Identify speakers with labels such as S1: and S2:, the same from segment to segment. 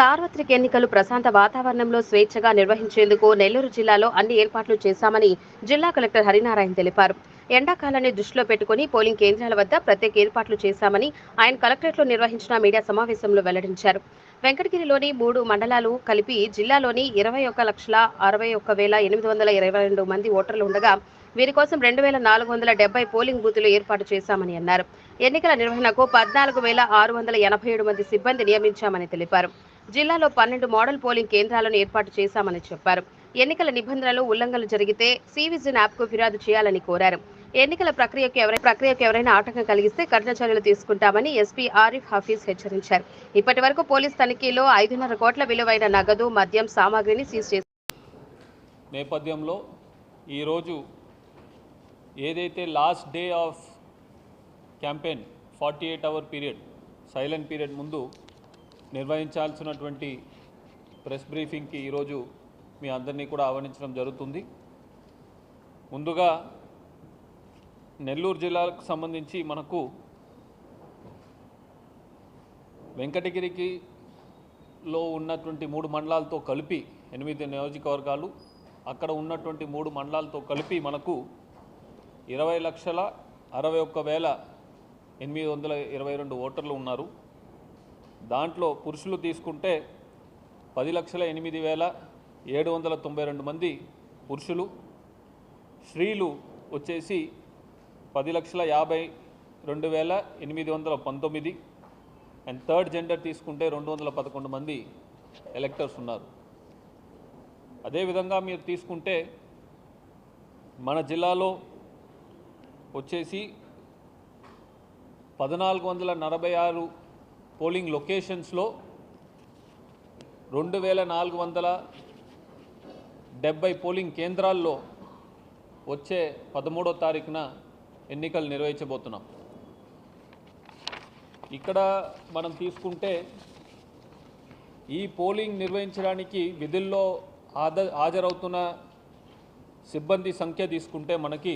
S1: సార్వత్రిక ఎన్నికలు ప్రశాంత వాతావరణంలో స్వేచ్ఛగా నిర్వహించేందుకు నెల్లూరు జిల్లాలో అన్ని ఏర్పాట్లు చేశామని జిల్లా కలెక్టర్ హరినారాయణ తెలిపారు. ఎండాకాలాన్ని దృష్టిలో పెట్టుకుని పోలింగ్ కేంద్రాల వద్ద ప్రత్యేక ఏర్పాట్లు చేశామని ఆయన కలెక్టరేట్లో నిర్వహించిన మీడియా సమావేశంలో వెల్లడించారు. వెంకటగిరిలోని మూడు మండలాలు కలిపి జిల్లాలోని ఇరవై ఒక్క లక్షల అరవై ఒక్క వేల ఎనిమిది వందల ఇరవై రెండు మంది ఓటర్లు ఉండగా వీరి కోసం రెండు వేల నాలుగు వందల డెబ్బై పోలింగ్ బూతులు ఏర్పాటు చేశామని అన్నారు. ఎన్నికల నిర్వహణకు పద్నాలుగు వేల ఆరు వందల ఎనభై ఏడు మంది సిబ్బంది నియమించామని తెలిపారు. జిల్లాలో పన్నెండు మోడల్ పోలింగ్ కేంద్రాలను ఏర్పాటు చేశామని చెప్పారు. ఎన్నికల నిబంధనలు ఉల్లంఘనలు జరిగితే సివిజిన్ యాప్కు ఫిర్యాదు చేయాలని కోరారు. ఎన్నికల ప్రక్రియకు ఎవరైనా ప్రక్రియకు ఎవరైనా ఆటంకం కలిగిస్తే కఠిన చర్యలు తీసుకుంటామని ఎస్పీ ఆరిఫ్ హఫీజ్ హెచ్చరించారు. ఇప్పటి వరకు పోలీస్ తనిఖీలో ఐదున్నర కోట్ల విలువైన నగదు మద్యం సామాగ్రిని సీజ్ చేశారు
S2: నేపథ్యంలో ఈరోజు ఏదైతే last day of campaign forty eight hour period silent period ముందు నిర్వహించాల్సినటువంటి ప్రెస్ బ్రీఫింగ్కి ఈరోజు మీ అందరినీ కూడా ఆహ్వానించడం జరుగుతుంది. ముందుగా నెల్లూరు జిల్లాకు సంబంధించి మనకు వెంకటగిరికి లో ఉన్నటువంటి మూడు మండలాలతో కలిపి ఎనిమిది నియోజకవర్గాలు అక్కడ ఉన్నటువంటి మూడు మండలాలతో కలిపి మనకు ఇరవై లక్షల అరవై ఒక్క వేల ఎనిమిది వందల ఇరవై రెండు ఓటర్లు ఉన్నారు. దాంట్లో పురుషులు తీసుకుంటే పది లక్షల ఎనిమిది వేల ఏడు వందల తొంభై రెండు మంది పురుషులు స్త్రీలు వచ్చేసి పది లక్షల యాభై రెండు వేల ఎనిమిది వందల పంతొమ్మిది అండ్ థర్డ్ జెండర్ తీసుకుంటే రెండు వందల పదకొండు మంది ఎలక్టర్స్ ఉన్నారు. అదేవిధంగా మీరు తీసుకుంటే మన జిల్లాలో వచ్చేసి పద్నాలుగు వందల నలభై ఆరు పోలింగ్ లొకేషన్స్లో రెండు వేల నాలుగు వందల డెబ్బై పోలింగ్ కేంద్రాల్లో వచ్చే పదమూడో తారీఖున ఎన్నికలు నిర్వహించబోతున్నాం. ఇక్కడ మనం తీసుకుంటే ఈ పోలింగ్ నిర్వహించడానికి విధుల్లో హాజ హాజరవుతున్న సిబ్బంది సంఖ్య తీసుకుంటే మనకి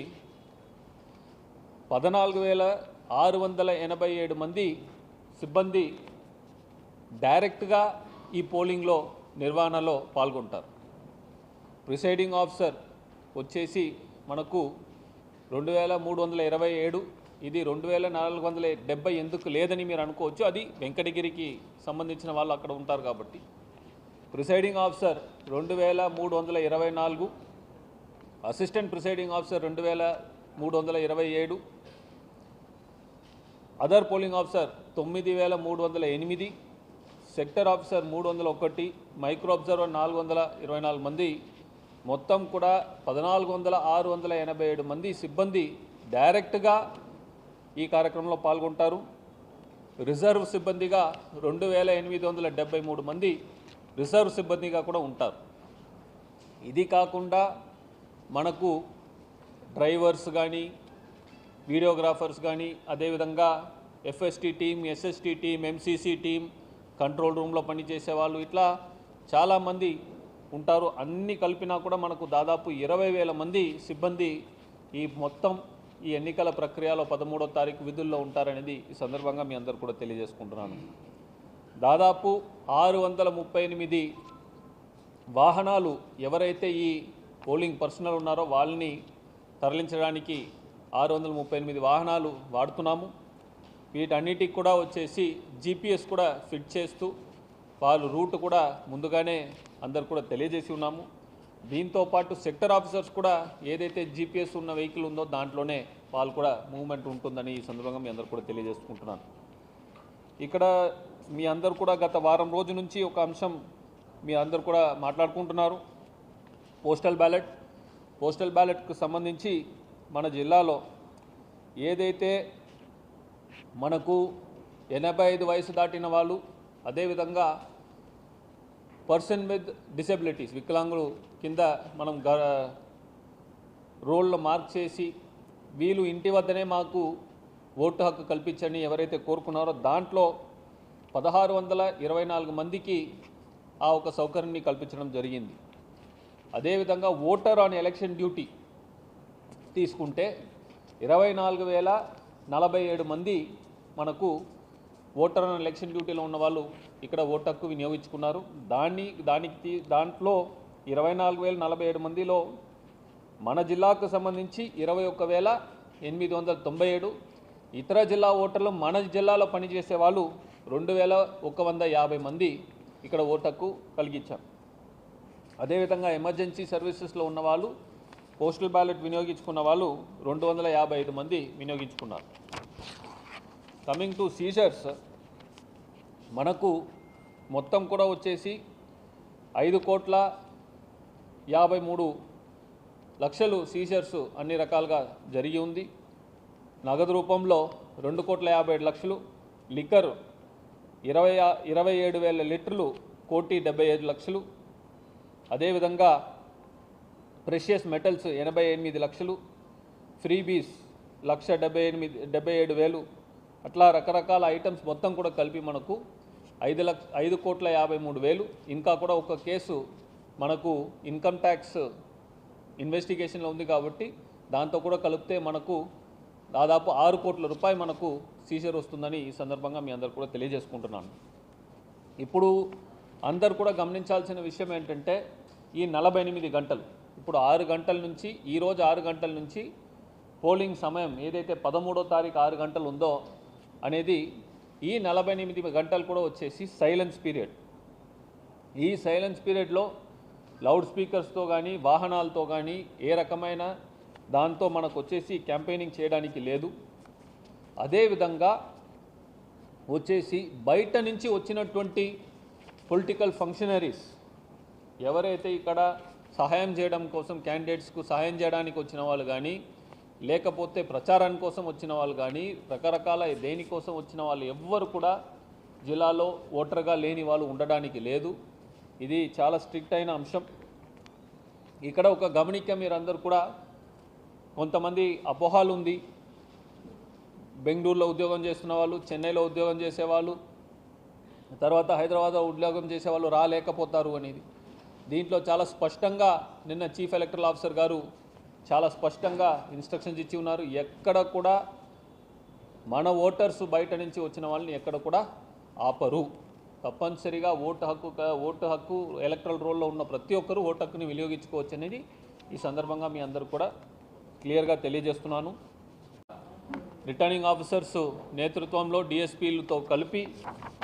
S2: పద్నాలుగు వేల ఆరు వందల ఎనభై ఏడు మంది సిబ్బంది డైరెక్ట్గా ఈ పోలింగ్లో నిర్వహణలో పాల్గొంటారు. ప్రిసైడింగ్ ఆఫీసర్ వచ్చేసి మనకు రెండు వేల మూడు వందల ఇరవై ఏడు ఇది రెండు వేల నాలుగు వందల డెబ్బై ఎందుకు లేదని మీరు అనుకోవచ్చు. అది వెంకటగిరికి సంబంధించిన వాళ్ళు అక్కడ ఉంటారు కాబట్టి. ప్రిసైడింగ్ ఆఫీసర్ రెండు వేల మూడు వందల ఇరవై నాలుగు అసిస్టెంట్ ప్రిసైడింగ్ ఆఫీసర్ రెండు వేల మూడు వందల ఇరవై ఏడు అదర్ పోలింగ్ ఆఫీసర్ తొమ్మిది వేల మూడు వందల ఎనిమిది. సెక్టర్ ఆఫీసర్ మూడు వందల ఒకటి. మైక్రో అబ్జర్వర్ నాలుగు వందల ఇరవై నాలుగు మంది. మొత్తం కూడా పద్నాలుగు వందల ఆరు వందల ఎనభై ఏడు మంది సిబ్బంది డైరెక్ట్గా ఈ కార్యక్రమంలో పాల్గొంటారు. రిజర్వ్ సిబ్బందిగా రెండు వేల ఎనిమిది వందల డెబ్బై మూడు మంది రిజర్వ్ సిబ్బందిగా కూడా ఉంటారు. ఇది కాకుండా మనకు డ్రైవర్స్ కానీ వీడియోగ్రాఫర్స్ కానీ అదేవిధంగా FST team SST team MCC team control రూమ్లో పనిచేసే వాళ్ళు ఇట్లా చాలామంది ఉంటారు. అన్ని కలిపినా కూడా మనకు దాదాపు ఇరవై వేల మంది సిబ్బంది ఈ మొత్తం ఈ ఎన్నికల ప్రక్రియలో పదమూడో తారీఖు విధుల్లో ఉంటారనేది ఈ సందర్భంగా మీ అందరు కూడా తెలియజేసుకుంటున్నాను. దాదాపు ఆరు వందల ముప్పై ఎనిమిది వాహనాలు ఎవరైతే ఈ పోలింగ్ పర్సనల్ ఉన్నారో వాళ్ళని తరలించడానికి ఆరు వందల ముప్పై ఎనిమిది వాహనాలు వాడుతున్నాము. వీటన్నిటికి కూడా వచ్చేసి జీపీఎస్ కూడా ఫిట్ చేస్తూ వాళ్ళు రూట్ కూడా ముందుగానే అందరు కూడా తెలియజేసి ఉన్నాము. దీంతో పాటు సెక్టర్ ఆఫీసర్స్ కూడా ఏదైతే జీపీఎస్ ఉన్న వెహికల్ ఉందో దాంట్లోనే వాళ్ళు కూడా మూవ్మెంట్ ఉంటుందని ఈ సందర్భంగా మీ అందరు కూడా తెలియజేసుకుంటున్నాను. ఇక్కడ మీ అందరు కూడా గత వారం రోజు నుంచి ఒక అంశం మీ అందరు కూడా మాట్లాడుకుంటున్నారు. Postal ballot. పోస్టల్ బ్యాలెట్కు సంబంధించి మన జిల్లాలో ఏదైతే మనకు ఎనభై ఐదు వయసు దాటిన వాళ్ళు అదేవిధంగా పర్సన్ విత్ డిసెబిలిటీస్ వికలాంగులు కింద మనం గ రోళ్ళు మార్క్ చేసి వీళ్ళు ఇంటి వద్దనే మాకు ఓటు హక్కు కల్పించని ఎవరైతే కోరుకున్నారో దాంట్లో పదహారు వందల ఇరవై నాలుగు మందికి ఆ ఒక సౌకర్యాన్ని కల్పించడం జరిగింది. అదేవిధంగా ఓటర్ ఆన్ ఎలక్షన్ డ్యూటీ తీసుకుంటే ఇరవై నాలుగు వేల నలభై ఏడు మంది మనకు ఓటర్ అండ్ ఎలక్షన్ డ్యూటీలో ఉన్న వాళ్ళు ఇక్కడ ఓటు హక్కు వినియోగించుకున్నారు. దాన్ని దానికి తీ- దాంట్లో ఇరవై నాలుగు వేల నలభై ఏడు మందిలో మన జిల్లాకు సంబంధించి ఇరవై ఒక్క వేల ఎనిమిది వందల తొంభై ఏడు ఇతర జిల్లా ఓటర్లు మన జిల్లాలో పనిచేసే వాళ్ళు రెండు వేల ఒక వంద యాభై మంది ఇక్కడ ఓటు హక్కు కలిగించారు. అదేవిధంగా ఎమర్జెన్సీ సర్వీసెస్లో ఉన్న వాళ్ళు పోస్టల్ బ్యాలెట్ వినియోగించుకున్న వాళ్ళు రెండు వందల యాభై ఐదు మంది వినియోగించుకున్నారు. కమింగ్ టు సీజర్స్ మనకు మొత్తం కూడా వచ్చేసి ఐదు కోట్ల యాభై మూడు లక్షలు సీజర్స్ అన్ని రకాలుగా జరిగి ఉంది. నగదు రూపంలో రెండు కోట్ల యాభై ఏడు లక్షలు లిక్కర్ ఇరవై ఇరవై ఏడు వేల లీటర్లు కోటి డెబ్బై ఐదు లక్షలు. అదేవిధంగా ప్రెషియస్ మెటల్స్ ఎనభై ఎనిమిది లక్షలు ఫ్రీబీస్ లక్ష డెబ్బై ఎనిమిది డెబ్బై ఏడు వేలు అట్లా రకరకాల ఐటమ్స్ మొత్తం కూడా కలిపి మనకు ఐదు లక్ష ఐదు కోట్ల యాభై మూడు వేలు. ఇంకా కూడా ఒక కేసు మనకు ఇన్కమ్ ట్యాక్స్ ఇన్వెస్టిగేషన్లో ఉంది కాబట్టి దాంతో కూడా కలిపితే మనకు దాదాపు ఆరు కోట్ల రూపాయలు మనకు సీజర్ వస్తుందని ఈ సందర్భంగా మీ అందరు కూడా తెలియజేసుకుంటున్నాను. ఇప్పుడు అందరు కూడా గమనించాల్సిన విషయం ఏంటంటే ఈ నలభై ఎనిమిది గంటలు ఇప్పుడు ఆరు గంటల నుంచి ఈరోజు ఆరు గంటల నుంచి పోలింగ్ సమయం ఏదైతే పదమూడో తారీఖు ఆరు గంటలు ఉందో అనేది ఈ నలభై ఎనిమిది గంటలు కూడా వచ్చేసి సైలెన్స్ పీరియడ్ ఈ సైలెన్స్ పీరియడ్లో లౌడ్ స్పీకర్స్తో కానీ వాహనాలతో కానీ ఏ రకమైన దాంతో మనకు వచ్చేసి క్యాంపెయినింగ్ చేయడానికి లేదు. అదేవిధంగా వచ్చేసి బయట నుంచి వచ్చినటువంటి పొలిటికల్ ఫంక్షనరీస్ ఎవరైతే ఇక్కడ సహాయం చేయడం కోసం క్యాండిడేట్స్కు సహాయం చేయడానికి వచ్చిన వాళ్ళు కానీ లేకపోతే ప్రచారం కోసం వచ్చిన వాళ్ళు కానీ రకరకాల దేనికోసం వచ్చిన వాళ్ళు ఎవ్వరు కూడా జిల్లాలో ఓటర్గా లేని వాళ్ళు ఉండడానికి లేదు. ఇది చాలా స్ట్రిక్ట్ అయిన అంశం. ఇక్కడ ఒక గమనిక మీరందరూ కూడా కొంతమంది అపోహాలు ఉంది బెంగళూరులో ఉద్యోగం చేస్తున్న వాళ్ళు చెన్నైలో ఉద్యోగం చేసేవాళ్ళు తర్వాత హైదరాబాద్లో ఉద్యోగం చేసేవాళ్ళు రాలేకపోతారు అనేది. దీంట్లో చాలా స్పష్టంగా నిన్న చీఫ్ ఎలక్టరల్ ఆఫీసర్ గారు చాలా స్పష్టంగా ఇన్స్ట్రక్షన్స్ ఇచ్చి ఉన్నారు. ఎక్కడ కూడా మన ఓటర్స్ బయట నుంచి వచ్చిన వాళ్ళని ఎక్కడ కూడా ఆపరు. తప్పనిసరిగా ఓటు హక్కు ఓటు హక్కు ఎలక్ట్రల్ రోల్లో ఉన్న ప్రతి ఒక్కరూ ఓటు హక్కుని వినియోగించుకోవచ్చు అనేది ఈ సందర్భంగా మీ అందరూ కూడా క్లియర్గా తెలియజేస్తున్నాను. రిటర్నింగ్ ఆఫీసర్స్ నేతృత్వంలో డిఎస్పీలతో కలిపి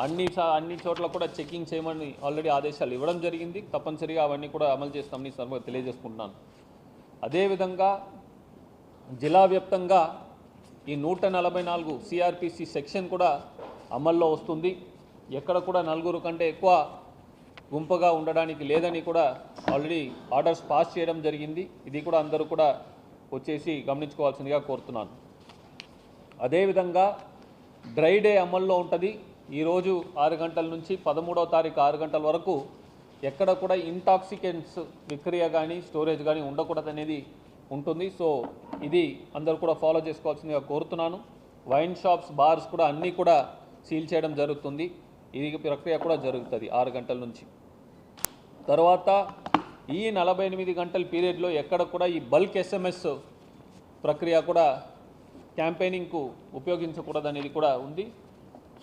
S2: అన్ని అన్ని చోట్ల కూడా చెకింగ్ చేయమని ఆల్రెడీ ఆదేశాలు ఇవ్వడం జరిగింది. తప్పనిసరిగా అవన్నీ కూడా అమలు చేస్తామని ఈ తెలియజేసుకుంటున్నాను. అదేవిధంగా జిల్లా వ్యాప్తంగా ఈ నూట నలభై నాలుగు సిఆర్పిసి సెక్షన్ కూడా అమల్లో వస్తుంది. ఎక్కడ కూడా నలుగురు కంటే ఎక్కువ గుంపుగా ఉండడానికి లేదని కూడా ఆల్రెడీ ఆర్డర్స్ పాస్ చేయడం జరిగింది. ఇది కూడా అందరూ కూడా వచ్చేసి గమనించుకోవాల్సిందిగా కోరుతున్నాను. అదేవిధంగా డ్రై డే అమల్లో ఉంటుంది. ఈరోజు ఆరు గంటల నుంచి పదమూడవ తారీఖు ఆరు గంటల వరకు ఎక్కడ కూడా ఇంటాక్సికెంట్స్ విక్రియ కానీ స్టోరేజ్ కానీ ఉండకూడదనేది ఉంటుంది. సో ఇది అందరూ కూడా ఫాలో చేసుకోవాల్సిందిగా కోరుతున్నాను. వైన్ షాప్స్ బార్స్ కూడా అన్నీ కూడా సీల్ చేయడం జరుగుతుంది. ఇది ప్రక్రియ కూడా జరుగుతుంది ఆరు గంటల నుంచి. తర్వాత ఈ నలభై ఎనిమిది గంటల పీరియడ్లో ఎక్కడ కూడా ఈ బల్క్ ఎస్ఎంఎస్ ప్రక్రియ కూడా క్యాంపెయినింగ్కు ఉపయోగించకూడదనేది కూడా ఉంది.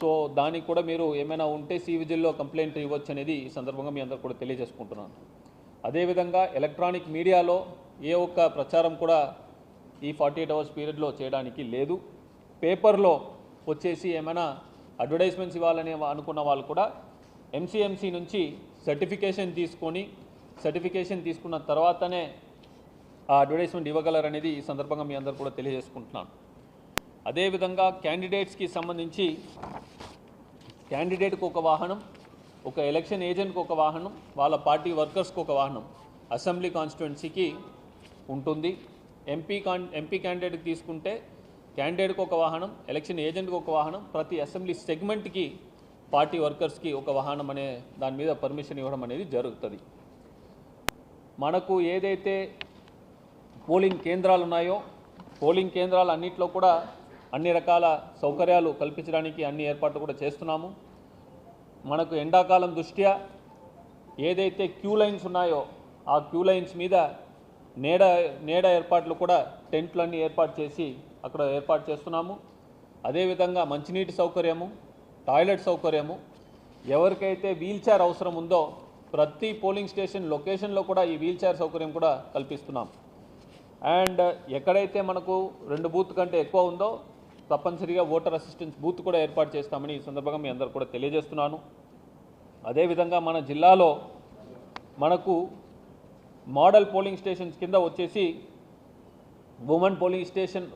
S2: సో దానికి కూడా మీరు ఏమైనా ఉంటే సి విజిల్లో కంప్లైంట్ ఇవ్వచ్చు అనేది ఈ సందర్భంగా మీ అందరు కూడా తెలియజేసుకుంటున్నాను. అదేవిధంగా ఎలక్ట్రానిక్ మీడియాలో ఏ ఒక్క ప్రచారం కూడా ఈ ఫార్టీ ఎయిట్ అవర్స్ పీరియడ్లో చేయడానికి లేదు. పేపర్లో వచ్చేసి ఏమైనా అడ్వర్టైజ్మెంట్స్ ఇవ్వాలని అనుకున్న వాళ్ళు కూడా ఎంసీఎంసీ నుంచి సర్టిఫికేషన్ తీసుకొని సర్టిఫికేషన్ తీసుకున్న తర్వాతనే ఆ అడ్వర్టైజ్మెంట్ ఇవ్వగలరనేది ఈ సందర్భంగా మీ అందరు కూడా తెలియజేసుకుంటున్నాను. అదేవిధంగా క్యాండిడేట్స్కి సంబంధించి క్యాండిడేట్కి ఒక వాహనం ఒక ఎలక్షన్ ఏజెంట్కి ఒక వాహనం వాళ్ళ పార్టీ వర్కర్స్కి ఒక వాహనం అసెంబ్లీ కాన్స్టిట్యున్సీకి ఉంటుంది. ఎంపీ కాన్ ఎంపీ క్యాండిడేట్కి తీసుకుంటే క్యాండిడేట్కి ఒక వాహనం ఎలక్షన్ ఏజెంట్కి ఒక వాహనం ప్రతి అసెంబ్లీ సెగ్మెంట్కి పార్టీ వర్కర్స్కి ఒక వాహనం అనే దాని మీద పర్మిషన్ ఇవ్వడం అనేది జరుగుతుంది. మనకు ఏదైతే పోలింగ్ కేంద్రాలు ఉన్నాయో పోలింగ్ కేంద్రాలు అన్నింటిలో కూడా అన్ని రకాల సౌకర్యాలు కల్పించడానికి అన్ని ఏర్పాట్లు కూడా చేస్తున్నాము. మనకు ఎండాకాలం దృష్ట్యా ఏదైతే క్యూ లైన్స్ ఉన్నాయో ఆ క్యూ లైన్స్ మీద నీడ నీడ ఏర్పాట్లు కూడా టెంట్లన్నీ ఏర్పాటు చేసి అక్కడ ఏర్పాటు చేస్తున్నాము. అదేవిధంగా మంచినీటి సౌకర్యము టాయిలెట్ సౌకర్యము ఎవరికైతే వీల్ చైర్ అవసరం ఉందో ప్రతి పోలింగ్ స్టేషన్ లొకేషన్లో కూడా ఈ వీల్ చైర్ సౌకర్యం కూడా కల్పిస్తున్నాం. అండ్ ఎక్కడైతే మనకు రెండు బూత్ కంటే ఎక్కువ ఉందో తప్పనిసరిగా ఓటర్ అసిస్టెన్స్ బూత్ కూడా ఏర్పాటు చేస్తామని ఈ సందర్భంగా మీ అందరు కూడా తెలియజేస్తున్నాను. అదేవిధంగా మన జిల్లాలో మనకు మోడల్ పోలింగ్ స్టేషన్స్ కింద వచ్చేసి women polling station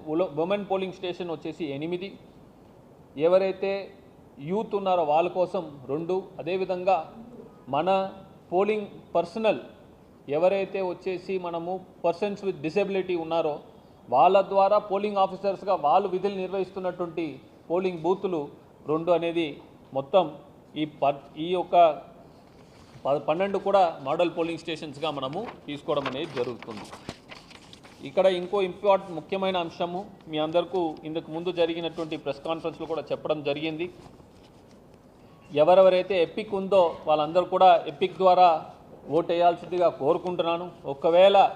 S2: women polling station వచ్చేసి ఎనిమిది. ఎవరైతే యూత్ ఉన్నారో వాళ్ళ కోసం రెండు. అదేవిధంగా మన పోలింగ్ పర్సనల్ ఎవరైతే వచ్చేసి మనము పర్సన్స్ విత్ డిసెబిలిటీ ఉన్నారో వాళ్ళ ద్వారా పోలింగ్ ఆఫీసర్స్గా వాళ్ళు విధులు నిర్వహిస్తున్నటువంటి పోలింగ్ బూతులు రెండు అనేది మొత్తం ఈ ప ఈ యొక్క ప- పన్నెండు కూడా మోడల్ పోలింగ్ స్టేషన్స్గా మనము తీసుకోవడం అనేది జరుగుతుంది. ఇక్కడ ఇంకో ఇంపార్టెంట్ ముఖ్యమైన అంశము మీ అందరికీ ఇందుకు ముందు జరిగినటువంటి ప్రెస్ కాన్ఫరెన్స్లో కూడా చెప్పడం జరిగింది. ఎవరెవరైతే ఎపిక్ ఉందో వాళ్ళందరూ కూడా ఎపిక్ ద్వారా ఓటు వేయాల్సిందిగా కోరుకుంటున్నాను. ఒకవేళ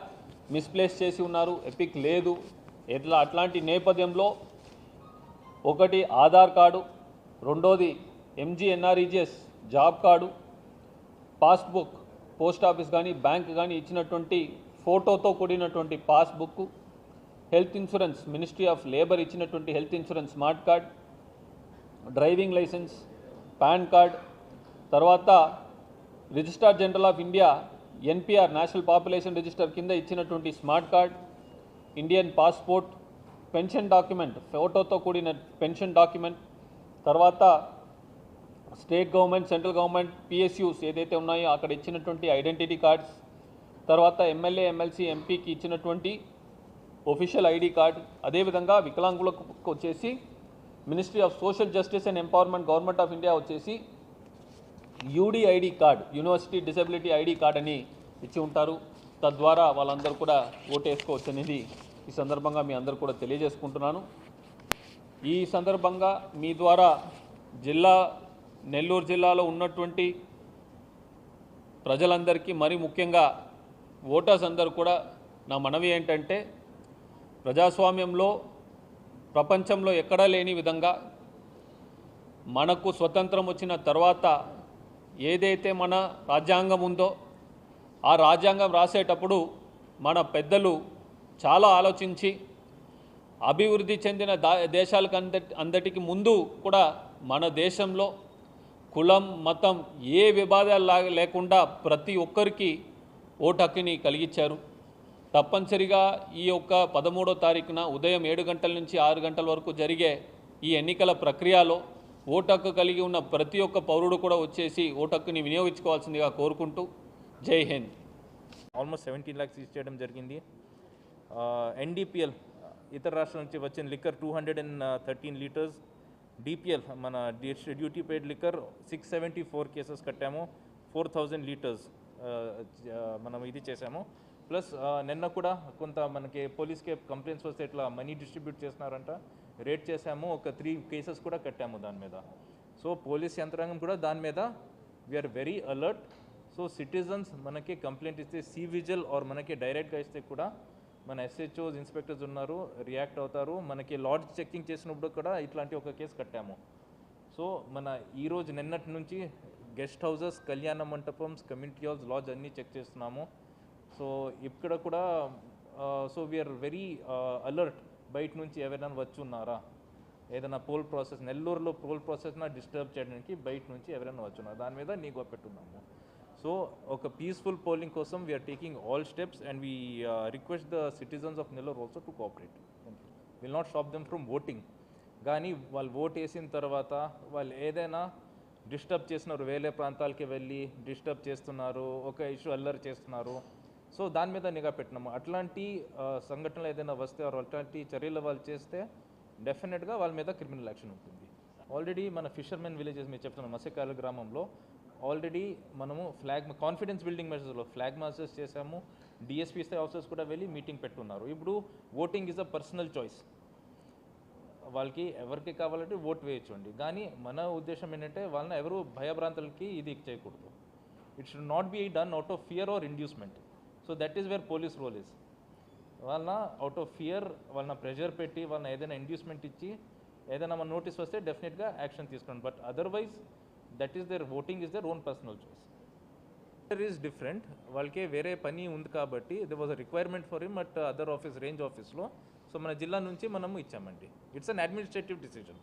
S2: మిస్ప్లేస్ చేసి ఉన్నారు. ఎపిక్ లేదు. ఎట్లా? అట్లాంటి నేపథ్యంలో ఒకటి ఆధార్ కార్డు రెండోది MGNREGS job card passbook post office కానీ బ్యాంక్ కానీ ఇచ్చినటువంటి ఫోటోతో కూడినటువంటి passbook health insurance ministry of labour ఇచ్చినటువంటి health insurance smart card driving licence PAN card తర్వాత registrar general of India NPR national population register కింద ఇచ్చినటువంటి smart card Indian passport pension document ఫోటోతో కూడిన పెన్షన్ డాక్యుమెంట్ తర్వాత state government central government PSUs ఏదైతే ఉన్నాయో అక్కడ ఇచ్చినటువంటి ఐడెంటిటీ కార్డ్స్ తర్వాత ఎమ్మెల్యే ఎమ్మెల్సీ ఎంపీకి ఇచ్చినటువంటి ఒఫీషియల్ ఐడి కార్డ్ అదేవిధంగా వికలాంగులకు వచ్చేసి ministry of social justice and empowerment government of India వచ్చేసి UDID card university disability ID card అని ఇచ్చి ఉంటారు. తద్వారా వాళ్ళందరూ కూడా ఓటేసుకోవచ్చు అనేది ఈ సందర్భంగా మీ అందరు కూడా తెలియజేసుకుంటున్నాను. ఈ సందర్భంగా మీ ద్వారా జిల్లా నెల్లూరు జిల్లాలో ఉన్నటువంటి ప్రజలందరికీ మరి ముఖ్యంగా ఓటర్స్ అందరూ కూడా నా మనవి ఏంటంటే ప్రజాస్వామ్యంలో ప్రపంచంలో ఎక్కడా లేని విధంగా మనకు స్వతంత్రం వచ్చిన తర్వాత ఏదైతే మన రాజ్యాంగం ఉందో ఆ రాజ్యాంగం రాసేటప్పుడు మన పెద్దలు చాలా ఆలోచించి అభివృద్ధి చెందిన దా దేశాలకు అందటి అందటికి ముందు కూడా మన దేశంలో కులం మతం ఏ విభాదాలు లేకుండా ప్రతి ఒక్కరికి ఓటు హక్కుని కలిగించారు తప్పనిసరిగా ఈ యొక్క పదమూడో తారీఖున ఉదయం ఏడు గంటల నుంచి ఆరు గంటల వరకు జరిగే ఈ ఎన్నికల ప్రక్రియలో ఓటు హక్కు కలిగి ఉన్న ప్రతి ఒక్క పౌరుడు కూడా వచ్చేసి ఓటు హక్కుని వినియోగించుకోవాల్సిందిగా కోరుకుంటూ జై హింద్.
S3: ఆల్మోస్ట్ సెవెంటీన్ ల్యాక్స్ యూజ్ చేయడం జరిగింది. ఎన్డీపీఎల్ ఇతర రాష్ట్రాల నుంచి వచ్చిన liquor two hundred and thirteen litres. DPL మన duty paid liquor six seventy four cases కట్టాము. ఫోర్ థౌజండ్ లీటర్స్ మనం ఇది చేసాము ప్లస్ నిన్న కూడా కొంత మనకి పోలీస్కి కంప్లైంట్స్ వస్తే ఇట్లా మనీ డిస్ట్రిబ్యూట్ చేస్తున్నారంట. రేట్ చేసాము ఒక త్రీ కేసెస్ కూడా కట్టాము దాని మీద. సో పోలీస్ యంత్రాంగం కూడా దాని మీద we're very alert so citizens మనకి కంప్లైంట్ ఇస్తే సి విజిల్ ఆర్ మనకి డైరెక్ట్గా ఇస్తే కూడా మన ఎస్హెచ్ఓస్ ఇన్స్పెక్టర్స్ ఉన్నారు రియాక్ట్ అవుతారు. మనకి లాడ్జ్ చెక్కింగ్ చేసినప్పుడు కూడా ఇట్లాంటి ఒక కేసు కట్టాము. సో మన ఈరోజు నిన్నటి నుంచి గెస్ట్ హౌసెస్ కళ్యాణ మంటపమ్స్ కమ్యూనిటీ హాల్స్ లాడ్జ్ అన్నీ చెక్ చేస్తున్నాము. సో ఇక్కడ కూడా సో వీఆర్ వెరీ అలర్ట్ బయట నుంచి ఎవరైనా వచ్చి ఉన్నారా ఏదైనా పోల్ ప్రాసెస్ నెల్లూరులో పోల్ ప్రాసెస్న డిస్టర్బ్ చేయడానికి బయట నుంచి ఎవరైనా వచ్చి ఉన్నారా దాని మీద నిఘా పెట్టున్నాము సో ఒక పీస్ఫుల్ పోలింగ్ కోసం we're taking all steps and we request the citizens of Nellore also to cooperate will not stop them from voting కానీ వాళ్ళు ఓట్ వేసిన తర్వాత వాళ్ళు ఏదైనా డిస్టర్బ్ చేస్తున్నారు వేరే ప్రాంతాలకి వెళ్ళి డిస్టర్బ్ చేస్తున్నారు ఒక ఇష్యూ అల్లరి చేస్తున్నారు సో దాని మీద నిఘా పెట్టినాము. అట్లాంటి సంఘటనలు ఏదైనా వస్తే వారు అట్లాంటి చర్యలు వాళ్ళు చేస్తే డెఫినెట్గా వాళ్ళ మీద క్రిమినల్ యాక్షన్ ఉంటుంది. ఆల్రెడీ మన ఫిషర్మెన్ విలేజెస్ మీరు చెప్తున్నాం మత్స్యకారుల గ్రామంలో ఆల్రెడీ మనము ఫ్లాగ్ కాన్ఫిడెన్స్ బిల్డింగ్ మెజర్స్లో ఫ్లాగ్ మాస్టర్స్ చేసాము డిఎస్పీ స్థాయి ఆఫీసర్స్ కూడా వెళ్ళి మీటింగ్ పెట్టున్నారు. ఇప్పుడు voting is a personal choice వాళ్ళకి ఎవరికి కావాలంటే ఓట్ వేయచ్చండి. కానీ మన ఉద్దేశం ఏంటంటే వాళ్ళని ఎవరు భయభ్రాంతులకి ఇది చేయకూడదు. It should not be done out of fear or inducement so that is where police role is వాళ్ళ అవుట్ ఆఫ్ ఫియర్ వాళ్ళని ప్రెషర్ పెట్టి వాళ్ళని ఏదైనా ఇండ్యూస్మెంట్ ఇచ్చి ఏదైనా మన నోటీస్ వస్తే డెఫినెట్గా యాక్షన్ తీసుకోండి. But otherwise that is their voting is their own personal choice there is different వాళ్ళకి వేరే పని ఉంది కాబట్టి there was a requirement for him at other office range ఆఫీస్లో సో మన జిల్లా నుంచి మనము ఇచ్చామండి. It's an administrative decision